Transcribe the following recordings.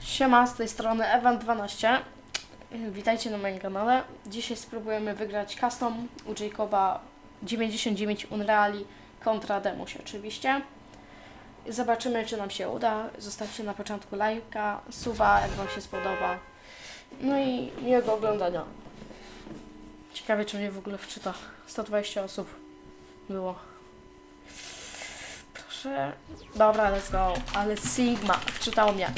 Siema, z tej strony Evan12. Witajcie na moim kanale. Dzisiaj spróbujemy wygrać custom u Jacoba 99 Unreali kontra Demuś oczywiście. Zobaczymy, czy nam się uda. Zostawcie na początku lajka, suba, jak Wam się spodoba. No i miłego oglądania. Ciekawe, czy mnie w ogóle wczyta. 120 osób było. Proszę. Dobra, let's go. Ale Sigma wczytał mnie.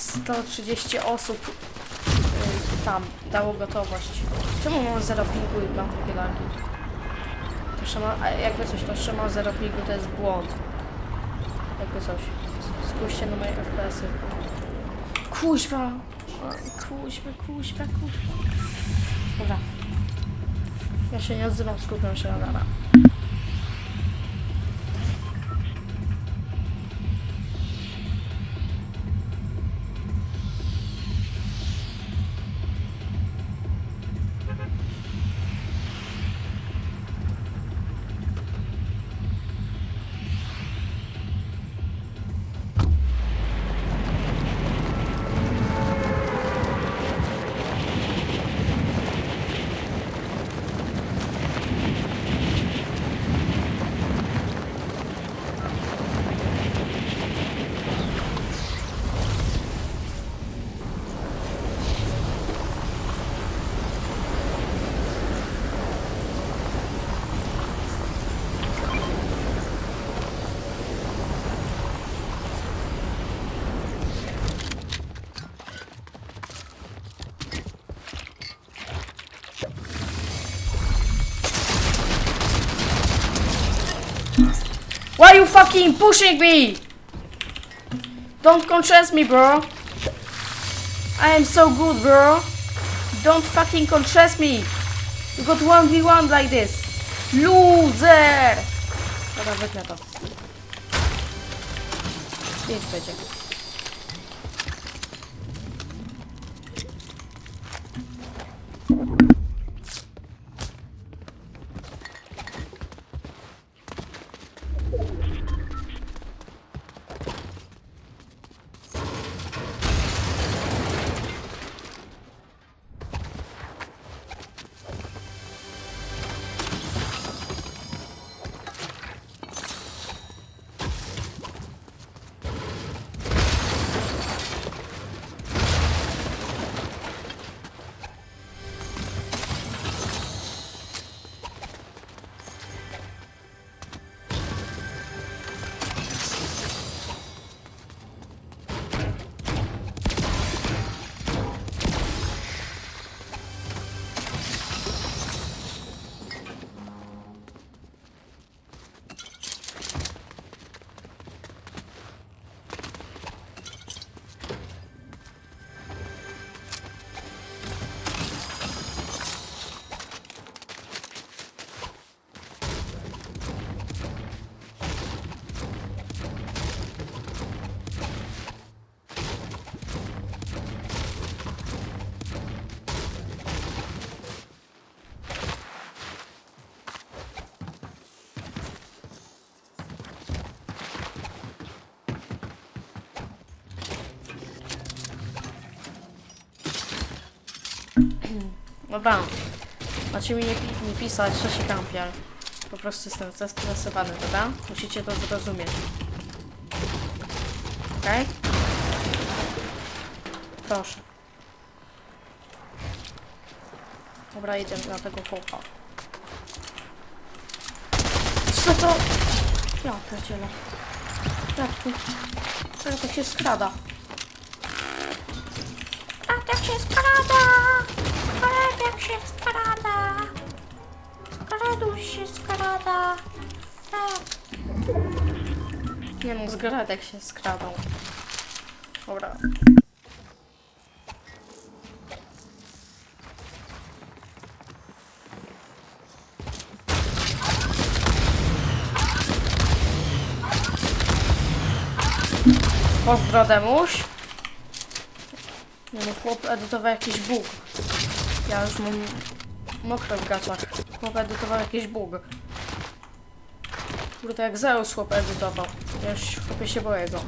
130 osób y, tam dało gotowość. Czemu mam 0 pingu i mam takie lagi? To Szama, a jakby coś, to Szama 0 pingu to jest błąd. Jakby coś. Spójrzcie na moje FPS-y. Kuźwa! Kuźwa, kuźwa, kuźwa. Dobra. Ja się nie odzywam, skupiam się na dana. Why you fucking pushing me? Don't contest me, bro. I am so good, bro. Don't fucking contest me. You got 1v1 like this. Loser! Dobra, wytnę to. Pięć będzie. Dobra. Macie mi nie, pi- nie pisać, że się kampię. Po prostu jestem zestresowany, dobra? Musicie to zrozumieć. Okej? Proszę. Dobra, idę na tego chłopa. Co to? Ja pierdzielę. Jak tu? Jak tak się skrada? A tak się skrada! Skraduś się skrada! Tak! Nie no, zgradek się skradał. Dobra. Pozdro Demuś. Nie no, chłop edytował jakiś bóg. Ja już mam mokre w gaciach. Chłop edytował jakiś bóg. Kurde, jak Zeus chłop edytował. Ja już chłopie się boję go.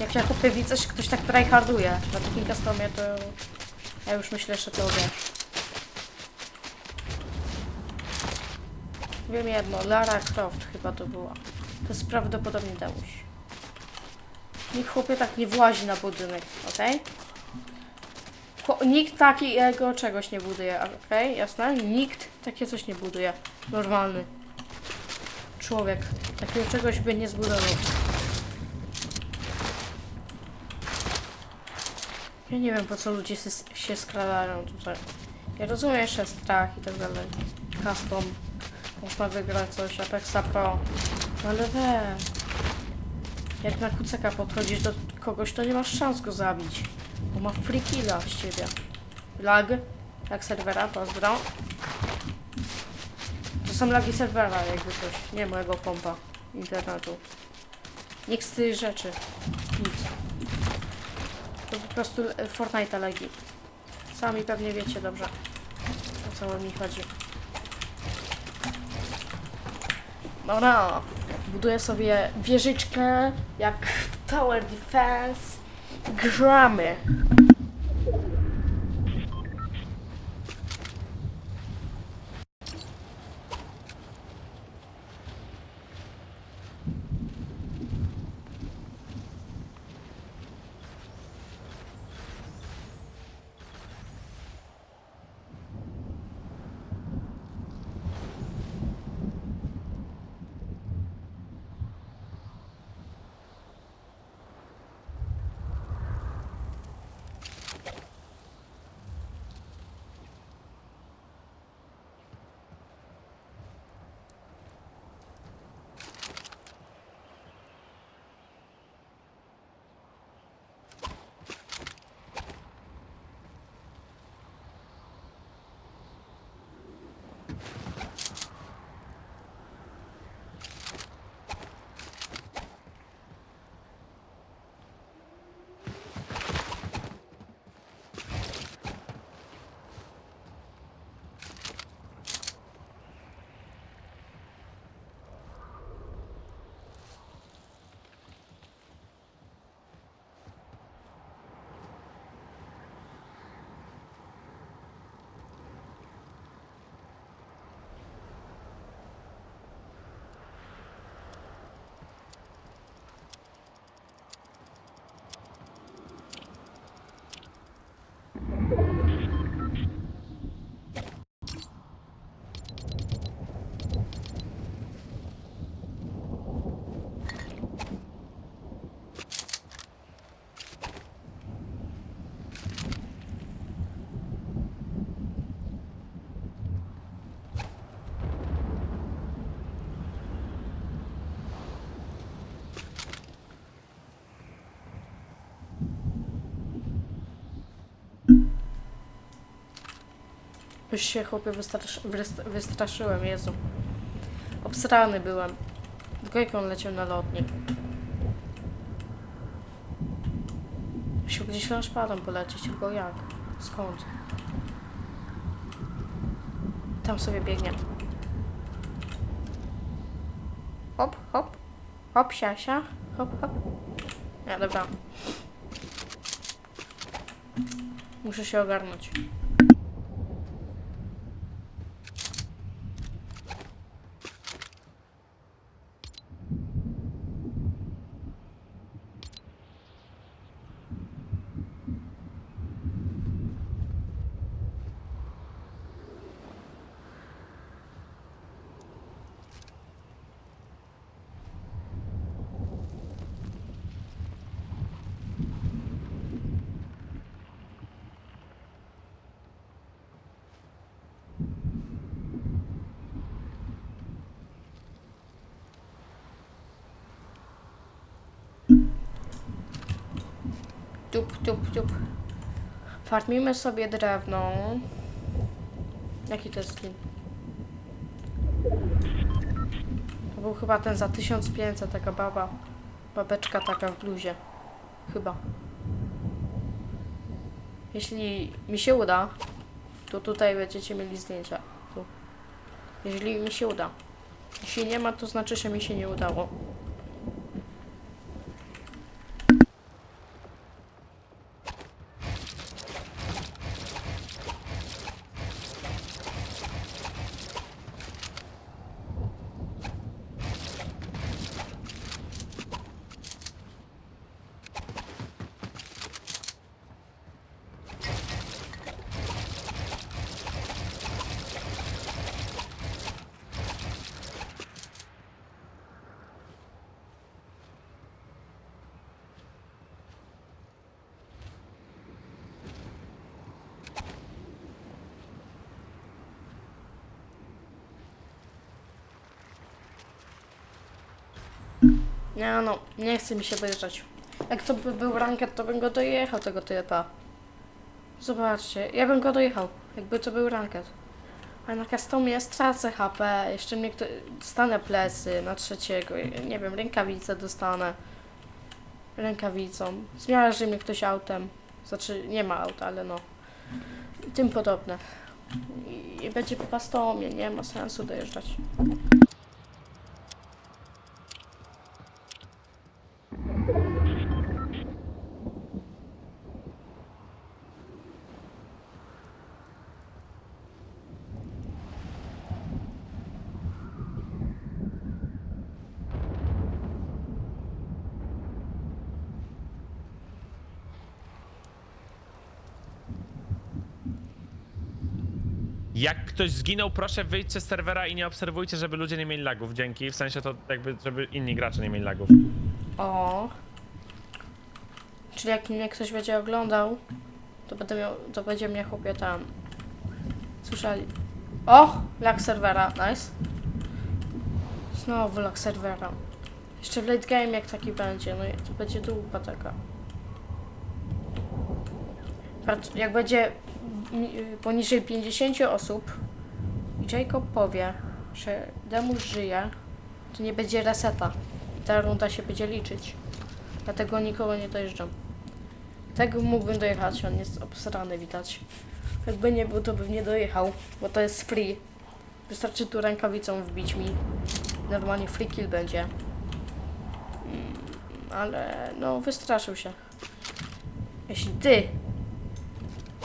Jak ja kupię widzę, że ktoś tak tryharduje na takim customie, to ja już myślę, że to wiesz. Wiem jedno, Lara Croft chyba to była. To jest prawdopodobnie Demuś. Nikt chłopie tak nie włazi na budynek, okej? Nikt takiego czegoś nie buduje, okej? Jasne? Nikt takie coś nie buduje. Normalny. Człowiek takiego czegoś by nie zbudował. Ja nie wiem po co ludzie się, się skradają tutaj. Ja rozumiem jeszcze strach i tak dalej. Custom. Można wygrać coś, Apexa Pro. Ale we. Jak na kuceka podchodzisz do kogoś, to nie masz szans go zabić. Bo ma free killa z ciebie. Lag. Lag serwera, pozdro. To są lagi serwera, jakby coś. Nie mojego kompa internetu. Nikt z tych rzeczy. Nic. To po prostu e, Fortnite lagi. Sami pewnie wiecie dobrze, o co mi chodzi. Dobra, buduję sobie wieżyczkę jak w Tower Defense. Gramy. Już się chłopie wystraszy, wyst- wystraszyłem, Jezu. Obsrany byłem. Tylko jak on leciał na lotnik. Musiał gdzieś launchpadem polecieć, tylko jak? Skąd? Tam sobie biegnie. Hop, hop. Hop, siasia. Hop, hop. Ja, dobra. Muszę się ogarnąć. Tup, tup, tup. Farmimy sobie drewno. Jaki to jest skin? To był chyba ten za 1500, taka baba. Babeczka taka w bluzie. Chyba. Jeśli mi się uda, to tutaj będziecie mieli zdjęcia. Tu. Jeśli mi się uda. Jeśli nie ma, to znaczy, że mi się nie udało. Nie no, nie chce mi się dojeżdżać. Jak to by był ranket, to bym go dojechał, tego typa. Zobaczcie, ja bym go dojechał, jakby to był ranket. A na customie stracę HP, jeszcze mnie kto... dostanę plecy na trzeciego, nie wiem, rękawice dostanę. Rękawicą. Zmiarzy mnie ktoś autem. Znaczy, nie ma auta, ale no. I tym podobne. I, i będzie po customie, nie ma sensu dojeżdżać. Jak ktoś zginął, proszę wyjdźcie z serwera i nie obserwujcie, żeby ludzie nie mieli lagów. Dzięki. W sensie to jakby, żeby inni gracze nie mieli lagów. O. Czyli jak mnie ktoś będzie oglądał, to będę miał, to będzie mnie chłopie tam. Słyszeli. O! Lag serwera, nice. Znowu lag serwera. Jeszcze w late game jak taki będzie, no to będzie dupa taka. Jak będzie poniżej 50 osób Jacob powie, że Demus żyje, to nie będzie reseta. Ta runda się będzie liczyć. Dlatego nikogo nie dojeżdżam. Tego mógłbym dojechać, on jest obsrany widać. Jakby nie był, to bym nie dojechał, bo to jest free. Wystarczy tu rękawicą wbić mi. Normalnie free kill będzie. Mm, Ale no, wystraszył się. Jeśli ty,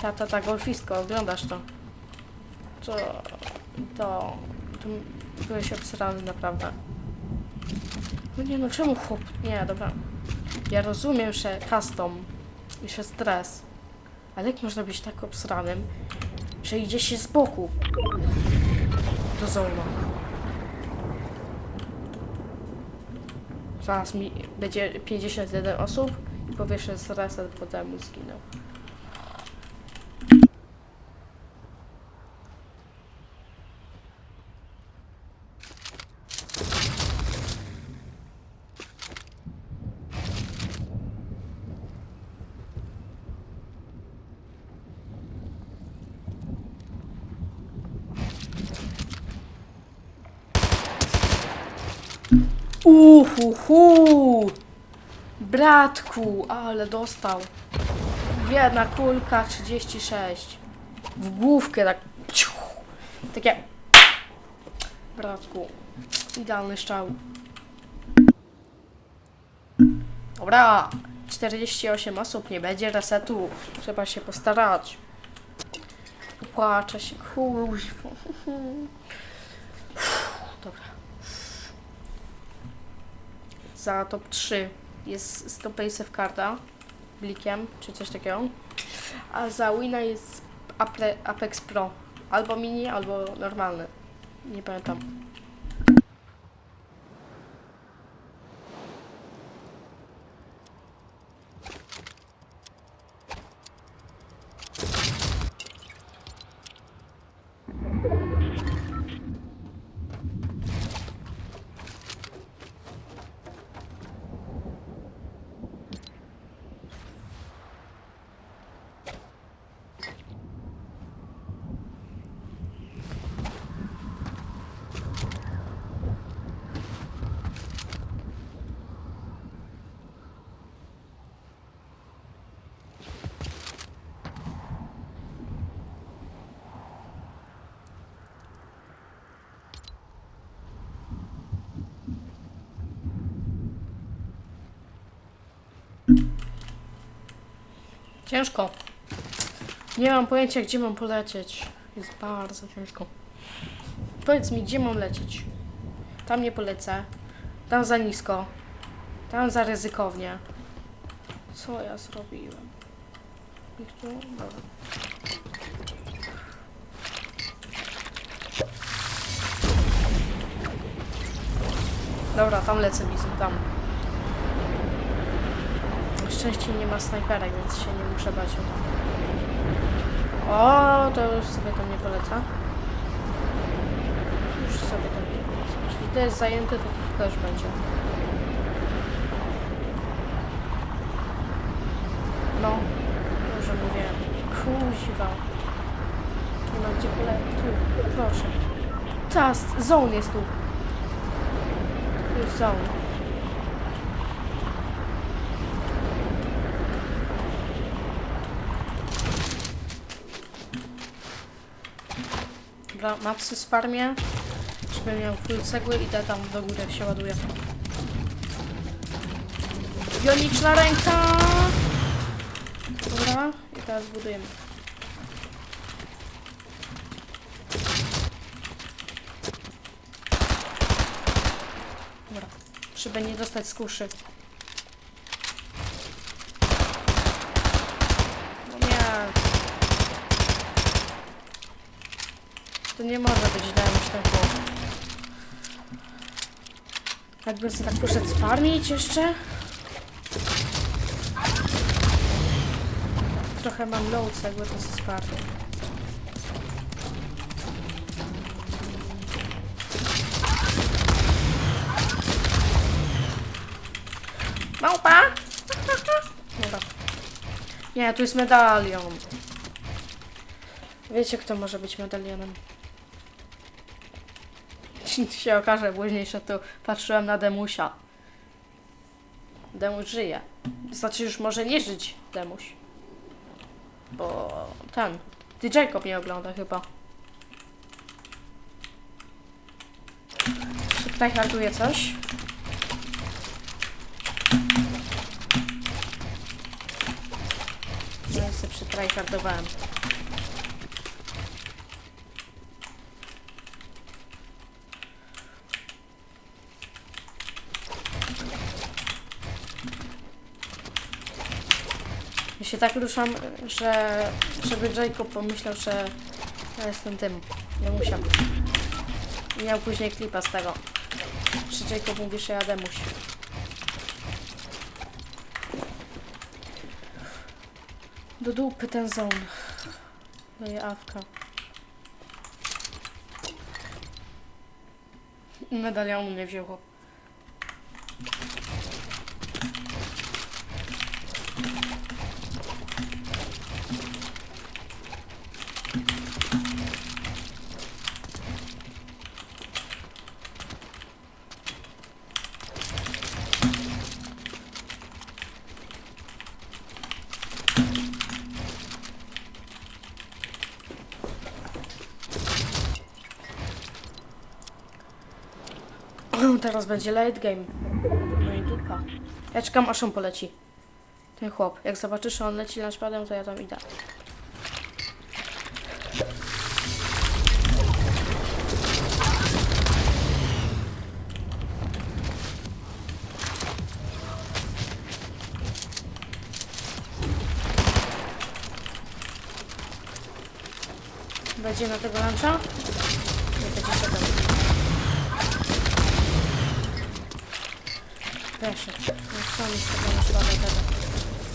ta, ta, ta golfistko, oglądasz to, to, to, to byłeś obsrany naprawdę. No nie no, czemu chłop? Nie, dobra. Ja rozumiem, że custom i że stres. Ale jak można być tak obsranym, że idzie się z boku do zona? Zaraz mi będzie 51 osób i powie, że z reset potem zginął. Bratku, ale dostał. Jedna kulka, 36. W główkę tak. ciu. Takie. Bratku, idealny strzał. Dobra, 48 osób, nie będzie resetu. Trzeba się postarać. Płaczę się, kuźwa. Dobra. za top 3 jest stop ace karta blikiem, czy coś takiego. A za wina jest Apex Pro. Albo mini, albo normalny. Nie pamiętam. Ciężko. Nie mam pojęcia, gdzie mam polecieć. Jest bardzo ciężko. Powiedz mi, gdzie mam lecieć? Tam nie polecę. Tam za nisko. Tam za ryzykownie. Co ja zrobiłem? Ich tu? Dobra. Dobra, tam lecę, widzę, tam szczęście nie ma snajperek, więc się nie muszę bać o to. O, to już sobie tam nie poleca. Już sobie tam nie poleca. Jeśli to jest zajęte, to też będzie. No, dobrze mówię. Kuźwa. Nie ma gdzie pole... Tu, proszę. Czas, zone jest tu. Jest zone. Dobra, mapsy z farmie. Żeby miał full cegły i te tam do góry się ładuje. Bioniczna ręka! Dobra, i teraz budujemy. Dobra, żeby nie dostać z kuszy. No nie. To nie może być źle niż ten chłop. Jakby sobie tak poszedł sfarmić jeszcze? Trochę mam loads, jakby to sfarmił. Małpa! Dobra. Nie, tu jest medalion. Wiecie, kto może być medalionem? Się okaże później, że tu patrzyłem na Demusia. Demuś żyje. Znaczy już może nie żyć Demuś. Bo ten. Ty Jacob nie ogląda chyba. Tutaj harduje coś? No ja sobie przytryhardowałem. Ja się tak ruszam, że żeby Jacob pomyślał, że ja jestem tym. Nie musiał. I miał później klipa z tego. Że Jacob mówi, że ja Demuś. Do dupy ten zon. Daję awka. Medalionu nie wziął Teraz będzie late game. No i dupa. Ja czekam aż on poleci. Ten chłop. Jak zobaczysz, że on leci launchpadem, to ja tam idę. Będzie na tego luncha? Nie będzie. Proszę, no co mi z tego do tego.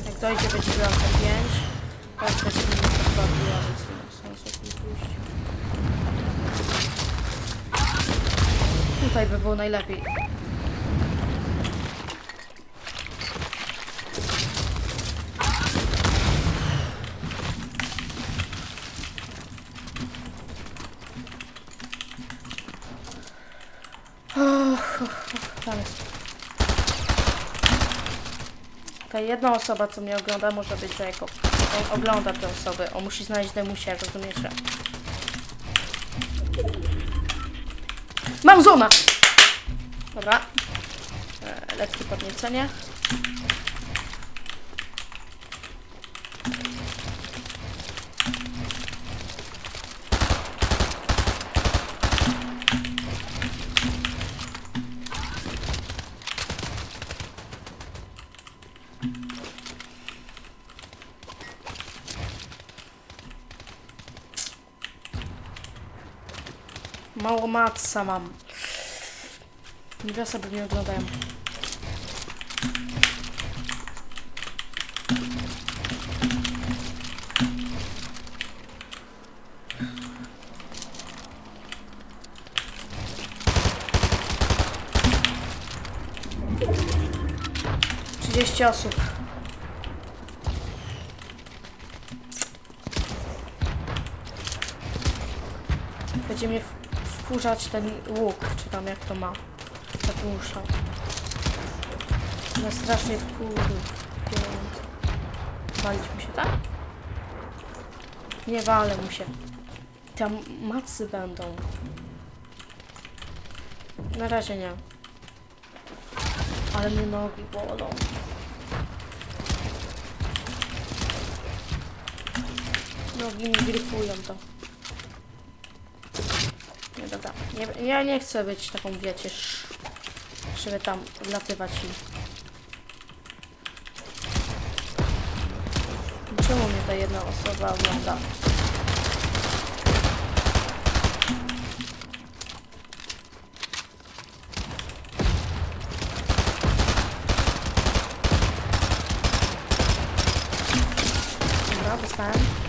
Jak dojdzie, będzie po 5. Teraz będzie mi więc nie ma sensu tu pójść. Tutaj by było najlepiej. Och, och, och, tam jest. Okej, jedna osoba, co mnie ogląda, może być Jacob. On ogląda te osoby. On musi znaleźć Demusia, rozumiecie? Mam zona! Dobra. E, lekkie podniecenie. Mało matca mam. Dwie osoby mnie oglądają. Trzydzieści osób. Będzie mnie wkurzać ten łuk, czy tam jak to ma. Muszę. No strasznie wkurzył. Walić mu się, tak? Nie walę mu się. Tam macy będą. Na razie nie. Ale mnie nogi bolą. Nogi mi gryfują to. Nie, dobra. Nie, ja nie chcę być taką, wiecie, żeby tam wlatywać i... Czemu mnie ta jedna osoba ogląda? Dobra, dostałem.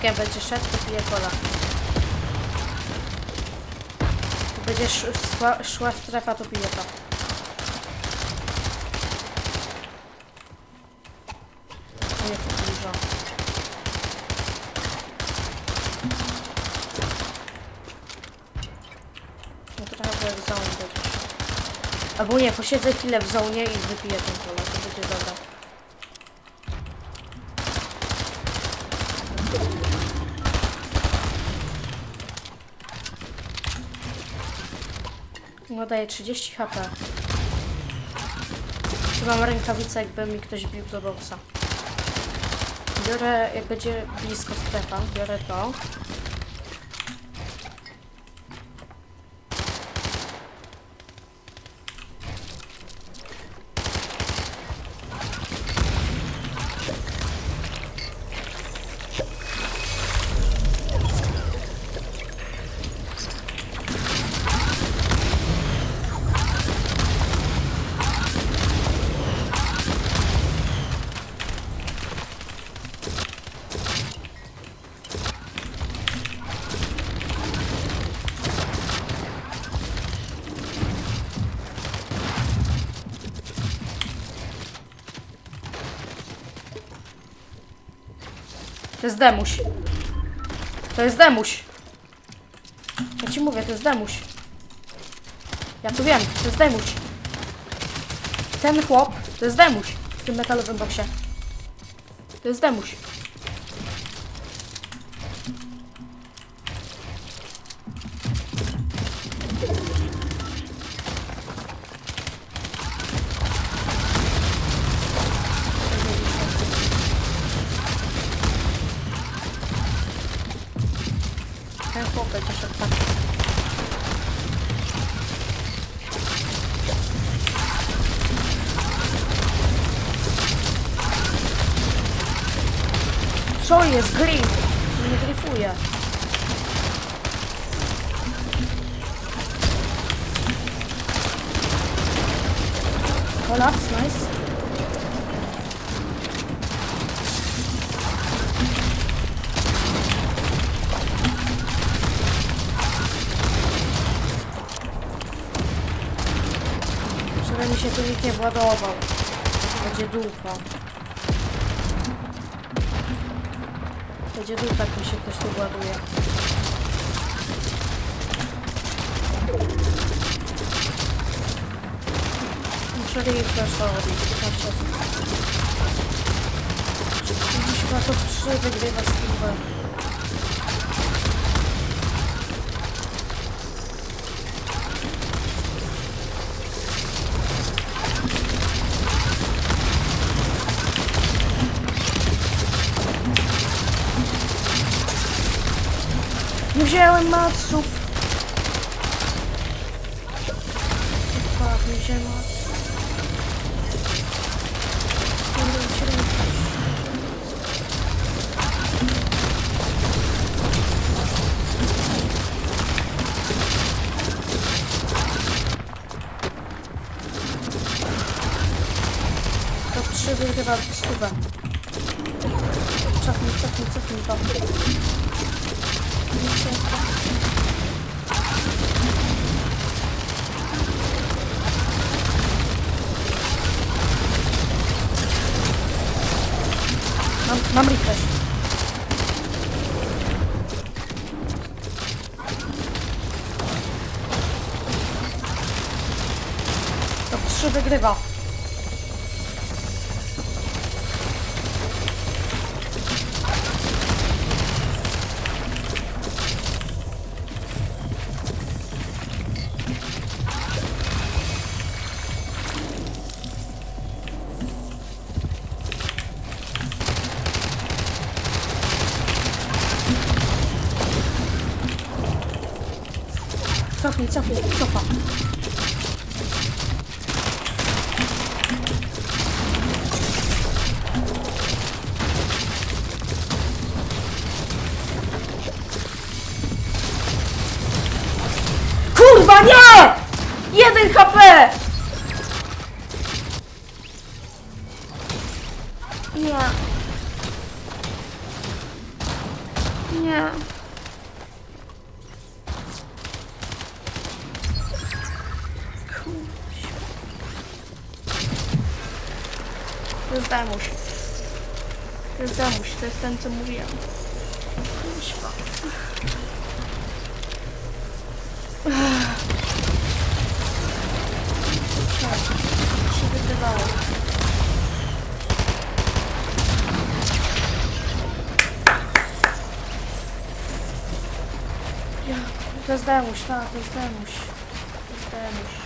SG będzie szedł, to pije kola. Tu będzie sz, szła, szła strefa, to pije to. Nie jest dużo. No trochę w. Albo nie, posiedzę chwilę w zonie i wypiję ten kolę, to będzie dobre. No daje 30 HP. Tu mam rękawicę, jakby mi ktoś bił do boksa. Biorę, jak będzie blisko strefa, biorę to. Demuś. To jest demuś. Ja ci mówię, to jest demuś. Ja tu wiem, to jest demuś. Ten chłop to jest demuś w tym metalowym boksie. To jest demuś. Się tu nikt nie władował. Będzie dupa. Będzie dupa, jak mi się ktoś tu ładuje. Muszę refresh robić. 15 osób. Ma to 3 wygrywa z piwem. Wziąłem maców. Fuck, nie wziąłem maców. To trzy wygrywa stówę. Cofnij, cofnij, cofnij to. Mam Cofnij, cofnij, cofa. Kurwa, Jest Damuś, to jest ten, co mówiłem. Się wygrywało. Ja, to jest tak, to jest Damuś. To jest.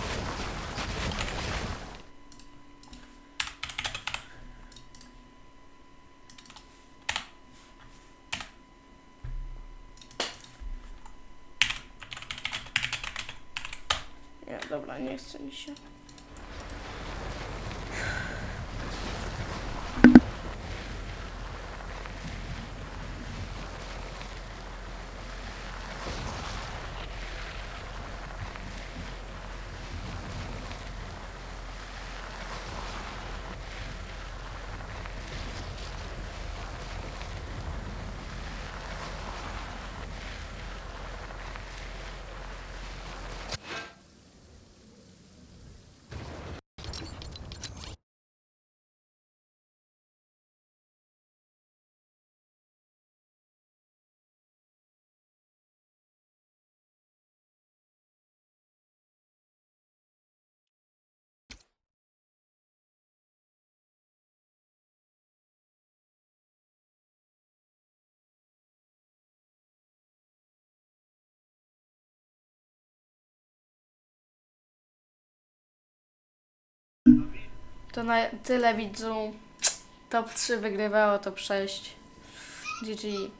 Nie, dobra, nie chce mi się. To na tyle widzu. Top 3 wygrywało top 6. GG.